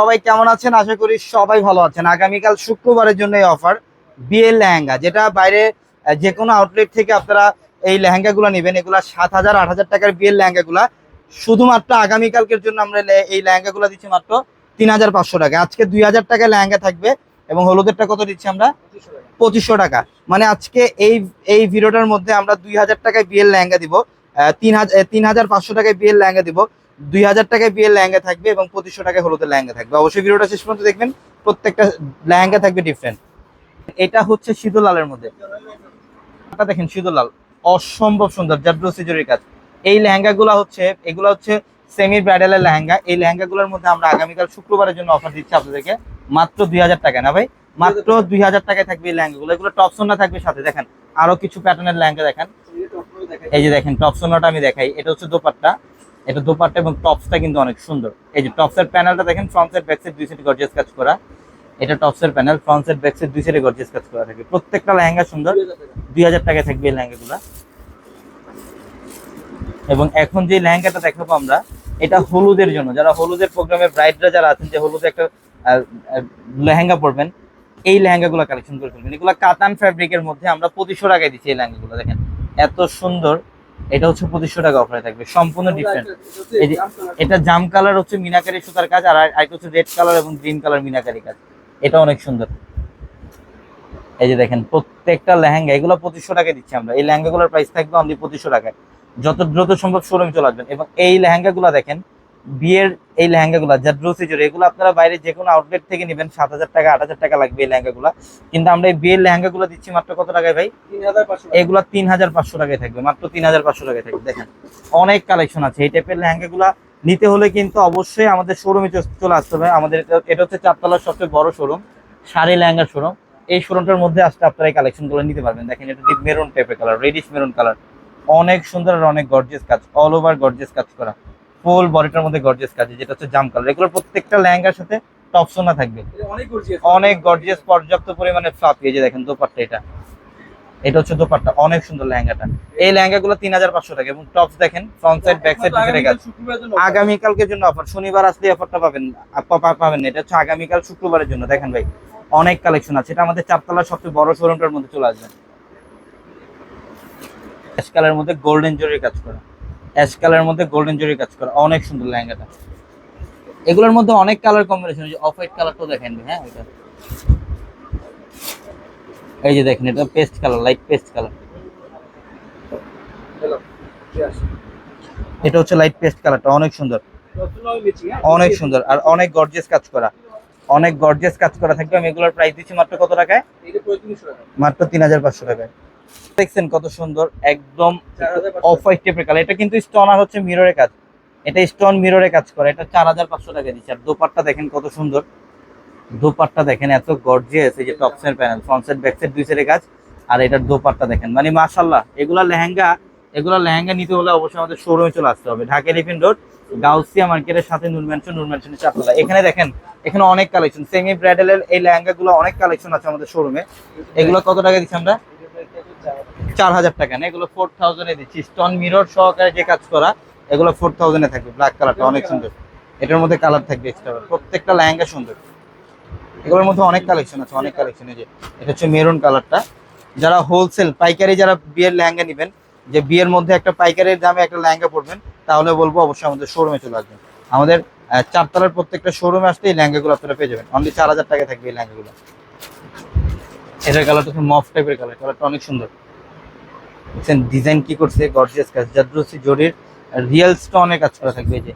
সবাই কেমন আছেন? আশা করি সবাই ভালো আছেন। আগামীকাল শুক্রবারের জন্য এই অফার বিয়ের লেহেঙ্গা, যেটা বাইরে যে কোনো আউটলেট থেকে আপনারা এই লেহেঙ্গাগুলো নেবেন। এগুলা সাত হাজার, আট হাজার টাকার বিয়ের লেহেঙ্গাগুলা। শুধুমাত্র আগামীকালকের জন্য আমরা এই লেহেঙ্গাগুলো দিচ্ছি মাত্র তিন হাজার পাঁচশো টাকা। আজকে দুই হাজার টাকায় লেহেঙ্গা থাকবে এবং হলুদেরটা কত দিচ্ছি আমরা? পঁচিশশো টাকা। মানে আজকে এই এই ভিডিওটার মধ্যে আমরা দুই হাজার টাকায় বিয়ের লেহেঙ্গা দিব তিন হাজার তিন হাজার পাঁচশো টাকায় বিয়ের লেহেঙ্গা দিব। দুই হাজার টাকায় বিয়ের লেহেঙ্গা থাকবে এবং পঁচিশশো টাকায় হলুদের লেহেঙ্গা থাকবে। অবশ্যই ভিডিওটা শেষ পর্যন্ত দেখবেন, প্রত্যেকটা লেহেঙ্গা থাকবে ডিফারেন্ট এটা হচ্ছে লালের মধ্যে। দেখেন শীতল লাল অসম্ভব সুন্দর জাদ্রসি জরির কাজ। এই লেহেঙ্গাগুলো হচ্ছে, এগুলো হচ্ছে সেমি ব্রাইডালের লেহেঙ্গা। এই লেহেঙ্গাগুলোর মধ্যে আমরা আগামীকাল শুক্রবারের জন্য অফার দিচ্ছি আপনাদেরকে। মাত্র দুই হাজার টাকা, না ভাই? মাত্র দুই হাজার টাকায় থাকবে এই লেহেঙ্গাগুলো। এগুলো টপ সোনা থাকবে সাথে, দেখেন। আরও কিছু প্যাটার্নের লেহেঙ্গা দেখেন। এই যে দেখেন টপ সোনাটা আমি দেখাই। এটা হচ্ছে দোপাট্টা। এটা দোপাট্টা এবং টপসটা কিন্তু অনেক সুন্দর। এই যে টপসের প্যানেলটা দেখেন ফ্রন্ট সাইড ব্যাক সাইড দুই সাইড গর্জিয়াস কাজ করা। এটা টপসের panel front side back side দুই সাইডে গর্জিয়াস কাজ করা থাকে। প্রত্যেকটা লেহেঙ্গা সুন্দর। দুই হাজার টাকায় থাকবে এই লেহেঙ্গাগুলো। এবং এখন যে লেহেঙ্গাটা দেখাবো আমরা, এটা হলুদের জন্য। যারা হলুদের প্রোগ্রামে ব্রাইডরা যারা আছেন, যে হলুদে একটা লেহেঙ্গা পরবেন, এই লেহেঙ্গাগুলো কালেকশন করে ফেলবেন। এগুলো কাতান ফ্যাব্রিকের মধ্যে আমরা পঁচিশশো টাকায় দিচ্ছি এই লেহেঙ্গাগুলো, দেখেন। এত সুন্দর। এটা হচ্ছে পঁচিশশো টাকা অফারে থাকবে। সম্পূর্ণ ডিফারেন্ট এই যে এটা জাম কালার হচ্ছে মিনাকারি সুতার কাজ আর আরেকটা হচ্ছে রেড কালার এবং গ্রিন কালার মিনাকারি কাজ। এটা অনেক সুন্দর। এই যে দেখেন প্রত্যেকটা লেহেঙ্গা এগুলো পঁচিশশো টাকা দিচ্ছি আমরা। এই লেহেঙ্গাগুলোর প্রাইস থাকবে অনলি পঁচিশশো টাকায়। যত দ্রুত সম্ভব শোরুমে চলে আসবেন। এবং এই লেহেঙ্গাগুলো দেখেন বিয়ের এই লেহেঙ্গাগুলো যা ড্রোসিজোর এগুলো আপনারা বাইরে যে কোনো আউটলেট থেকে নেবেন সাত হাজার টাকা আট হাজার টাকা লাগবে এই লেহেঙ্গাগুলো। কিন্তু আমরা এই বিয়ের লেহেঙ্গাগুলো দিচ্ছি মাত্র কত টাকায় ভাই? এগুলো তিন হাজার পাঁচশো টাকায় থাকবে মাত্র তিন হাজার পাঁচশো টাকায় থাকবে দেখেন। অনেক কালেকশন আছে এই টাইপের লেহেঙ্গাগুলো নিতে হলে কিন্তু অবশ্যই আমাদের শোরুমে চলে আসতে হবে। আমাদের এটা- হচ্ছে চারতলার সবচেয়ে বড় শোরুম শাড়ি লেহেঙ্গার শোরুম এই শোরুমটার মধ্যে আসতে আপনারা এই কালেকশনগুলো নিতে পারবেন। দেখেন এটা ডিপ মেরুন টাইপের কালার রেডিশ মেরুন কালার অনেক সুন্দর আর অনেক গর্জিয়াস কাজ অল ওভার গর্জিয়াস কাজ করা। ফুল বডিটার মধ্যে গর্জিয়াস কাজ যেটা হচ্ছে জাম কালার এগুলোর প্রত্যেকটা লেহেঙ্গার সাথে টপ সোনা থাকবে। অনেক গর্জিয়াস পর্যাপ্ত পরিমাণে ফ্লাফি এই যে দেখেন দোপাট্টা এটা। এটা হচ্ছে দোপাট্টা অনেক সুন্দর লেহেঙ্গাটা। এই লেহেঙ্গাগুলো তিন হাজার পাঁচশো টাকা এবং টপস দেখেন ফ্রন্ট সাইড ব্যাক সাইড দুটো কাজ। আগামীকালকের জন্য অফার শনিবার আসলে অফারটা পাবেন পাবেন না। এটা হচ্ছে আগামীকাল শুক্রবারের জন্য। দেখেন ভাই অনেক কালেকশন আছে। এটা আমাদের চারতলার সবচেয়ে বড় শোরুমটার মধ্যে চলে আসবেন অ্যাশ কালারের মধ্যে গোল্ডেন জরির কাজ করা। অ্যাশ কালারের মধ্যে গোল্ডেন জরির কাজ করা অনেক সুন্দর লেহেঙ্গাটা। এগুলোর মধ্যে অনেক কালার কম্বিনেশন অফ হোয়াইট কালারটাও দেখেন হ্যাঁ এটা। এই যে দেখেন এটা paste colour light paste colour এটা হচ্ছে লাইট পেস্ট কালারটা অনেক সুন্দর। অনেক সুন্দর আর অনেক গর্জিয়াস কাজ করা। অনেক গর্জিয়াস কাজ করা থাকবে আমি এগুলোর প্রাইস দিচ্ছি মাত্র কত টাকায়? মাত্র তিন হাজার পাঁচশো টাকায়। দেখছেন কত সুন্দর, একদম অফ হোয়াইট টাইপের কালার এটা কিন্তু স্টোন আর হচ্ছে মিররের কাজ। এটা স্টোন মিররে কাজ করে। এটা চার হাজার পাঁচশো টাকা দিচ্ছে। আর দোপাট্টা দেখেন কত সুন্দর। দোপাট্টা দেখেন এত গর্জিয়াস এই যে টপসের প্যানেল ফ্রন্ট সাইড ব্যাক দুই সাইডে কাজ। আর এটার দোপাট্টা দেখেন। মানে মাশাল্লাহ এগুলা লেহেঙ্গা এগুলা লেহেঙ্গা নিতে হলে অবশ্যই আমাদের শোরুমে চলে আসতে হবে। ঢাকা এলিফেন্ট রোড গাউসিয়া মার্কেটের সাথে নূর ম্যানশন নূর ম্যানশনের চারতলা এখানে দেখেন, এখানে অনেক কালেকশন সেমি ব্রাইডালের এই লেহেঙ্গাগুলো অনেক কালেকশন আছে আমাদের শোরুমে এগুলো কত টাকা দিচ্ছি আমরা? চার হাজার টাকা না, এগুলো ফোর থাউজেন্ডে দিচ্ছি। স্টোন মিরর সহকারে যে কাজ করা, এগুলো ফোর থাউজেন্ডে থাকবে। ব্ল্যাক কালারটা অনেক সুন্দর। এটার মধ্যে কালার থাকবে এক্সট্রা প্রত্যেকটা লেহেঙ্গা সুন্দর। এগুলোর মধ্যে অনেক কালেকশন আছে, অনেক কালেকশন যে, এটা হচ্ছে মেরুন কালারটা যারা হোলসেল পাইকারি যারা বিয়ের লেহেঙ্গা নেবেন, যে বিয়ের মধ্যে একটা পাইকারির দামে একটা লেহেঙ্গা পড়বেন তাহলে বলব অবশ্যই আমাদের শোরুমে চলে আসবেন। আমাদের চারতলার প্রত্যেকটা শোরুমে আসলে এই লেহেঙ্গাগুলো আপনারা পেয়ে যাবেন। অনলি চার হাজার টাকা থাকবে এই লেহেঙ্গাগুলো। এটার কালারটা খুব মফ টাইপের কালার কালারটা অনেক সুন্দর। দেখছেন ডিজাইন কি করছে? গর্জিয়াস কাজ, জাদ্রসি জরির রিয়েল স্টোনে কাজ করা থাকবে যে।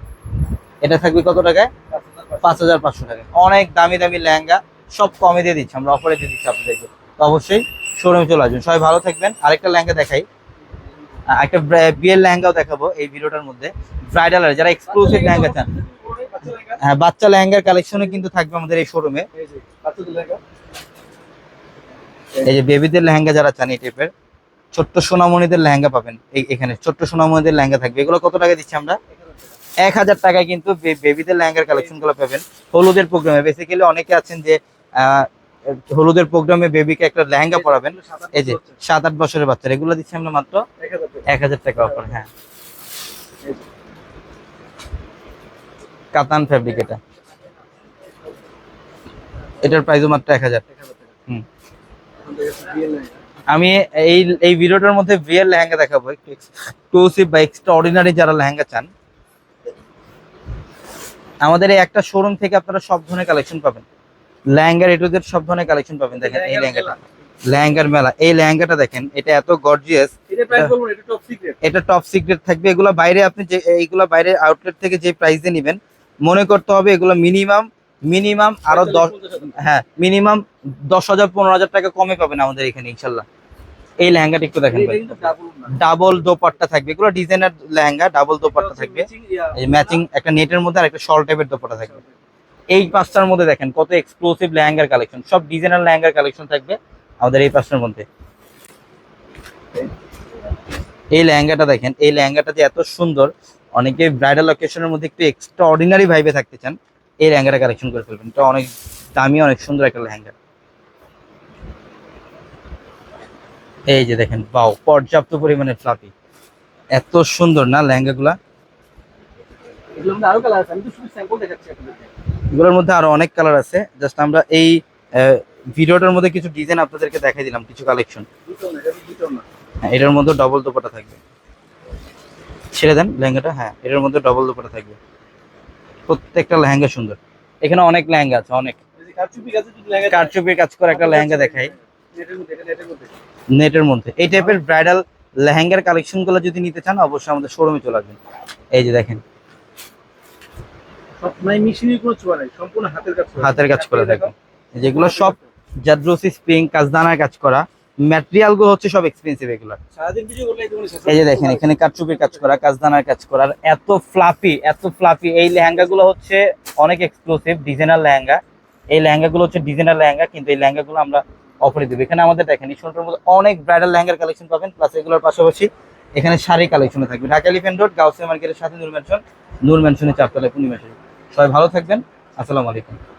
এটা থাকবে কত টাকায়? পাঁচ হাজার পাঁচশো টাকা অনেক দামি দামি লেহেঙ্গা, সব কমে দিয়ে দিচ্ছি, আমরা অফারে দিয়ে দিচ্ছি আপনাদেরকে তো অবশ্যই শোরুমে চলে আসবেন। সবাই ভালো থাকবেন। আরেকটা লেহেঙ্গা দেখাই। একটা বিয়ের লেহেঙ্গাও দেখাবো এই ভিডিওটার মধ্যে। ব্রাইডাল যারা এক্সক্লুসিভ লেহেঙ্গা চান। হ্যাঁ বাচ্চা লেহেঙ্গার কালেকশনও কিন্তু থাকবে আমাদের এই শোরুমে এই যে বেবিদের লেহেঙ্গা যারা চান এই টাইপের ছোট্ট সোনামণিদের লেহেঙ্গা পাবেন এখানে, ছোট্ট সোনামণিদের লেহেঙ্গা থাকবে। এগুলো কত টাকা দিচ্ছি আমরা? এক হাজার টাকায় কিন্তু বেবিদের লেহেঙ্গার কালেকশনগুলো পাবেন। হলুদের প্রোগ্রামে বেসিক্যালি অনেকে আছেন যে হলুদের প্রোগ্রামে বেবিকে একটা লেহেঙ্গা পরাবেন। এই যে সাত আট বছরের বাচ্চারা, এগুলো দিচ্ছি আমরা মাত্র এক হাজার টাকা অফার হ্যাঁ। কাতান ফ্যাব্রিক এটা। এটার প্রাইসও মাত্র এক হাজার। হুম। আমি এই এই ভিডিওটার মধ্যে ভিএর লেহেঙ্গা দেখাবো একটু এক্সক্লুসিভ বা এক্সট্রা অর্ডিনারি যারা লেহেঙ্গা চান। আমাদের এই একটা শোরুম থেকে আপনারা সব ধরনের কালেকশন পাবেন। লেহেঙ্গার এটুদের সব ধরনের কালেকশন পাবেন দেখেন এই লেহেঙ্গাটা। লেহেঙ্গার মেলা। এই লেহেঙ্গাটা দেখেন এটা এত গর্জিয়াস এটা এটা এটা টপ সিক্রেট থাকবে। এগুলো বাইরে আপনি যে এইগুলো বাইরে আউটলেট থেকে যে প্রাইসে নেবেন মনে করতে হবে এগুলো মিনিমাম মিনিমাম আরও দশ হ্যাঁ মিনিমাম দশ হাজার পনেরো হাজার টাকা কমে পাবেন আমাদের এখানে ইনশাল্লাহ। এই লেহেঙ্গাটা একটু দেখেন ডাবল দোপাট্টা থাকবে। এগুলো ডিজাইনার লেহেঙ্গা ডাবল দোপাট্টা থাকবে। এই ম্যাচিং একটা নেটের মধ্যে আর একটা শল টাইপের দোপাট্টা থাকবে। এই পাঁচটার মধ্যে দেখেন কত এক্সক্লুসিভ লেহেঙ্গার কালেকশন সব ডিজাইনার লেহেঙ্গার কালেকশন থাকবে আমাদের এই পাঁচটার মধ্যে। এই লেহেঙ্গাটা দেখেন এই লেহেঙ্গাটা যে এত সুন্দর অনেকে ব্রাইডাল অকেশনের মধ্যে একটু এক্সট্রা অর্ডিনারি ভাইবে থাকতে চান। এই লেহেঙ্গাটা কালেকশন করে ফেলবেন। এটা অনেক দামি অনেক সুন্দর একটা লেহেঙ্গা। এই যে দেখেন বাউ পর্যাপ্ত পরিমাণে ফ্লাফি এত সুন্দর না লেহেঙ্গাগুলা? এগুলোর মধ্যে আরও অনেক কালার আছে। জাস্ট আমরা এই ভিডিওটার মধ্যে কিছু ডিজাইন আপনাদেরকে দেখাই দিলাম কিছু কালেকশন হ্যাঁ এটার মধ্যে ডবল দোপাটা থাকবে। ছেড়ে দেন লেহেঙ্গাটা হ্যাঁ এটার মধ্যে ডবল দোপাটা থাকবে। প্রত্যেকটা লেহেঙ্গা সুন্দর। এখানে অনেক লেহেঙ্গা আছে, অনেক। কারচুপির কাজ করে একটা লেহেঙ্গা দেখাই। নেটের মধ্যে। এই টাইপের ব্রাইডাল লেহেঙ্গার কালেকশনগুলো যদি নিতে চান, অবশ্যই আমাদের শোরুমে চলে আসবেন। এই যে দেখেন। হাতের কাজ করা। থাকে যেগুলো সব জাদ্রসি স্প্রিং কাজদানার কাজ করা। ম্যাটেরিয়ালগুলো হচ্ছে সব এক্সপেন্সিভ এগুলো। এই যে দেখেন এখানে কারচুপির কাজ করা কাজদানার কাজ করা আর এত ফ্লাফি এত ফ্লাফি এই লেহেঙ্গা গুলো হচ্ছে অনেক এক্সক্লুসিভ ডিজাইনার লেহেঙ্গা। এই লেহেঙ্গা গুলো হচ্ছে ডিজাইনার লেহেঙ্গা কিন্তু এই লেহেঙ্গা গুলো আমরা অফারে দেবো। এখানে আমাদের দেখেন শোরুমের মধ্যে অনেক ব্রাইডাল লেহেঙ্গার কালেকশন পাবেন প্লাস এগুলোর পাশাপাশি এখানে শাড়ি কালেকশন থাকবে। ঢাকা এলিফেন্ট রোড গাউসিয়া মার্কেটের সাথে নূর ম্যানশন নূর ম্যানশনের চারতলায় পূর্ণিমা। সবাই ভালো থাকবেন। আসসালামু আলাইকুম।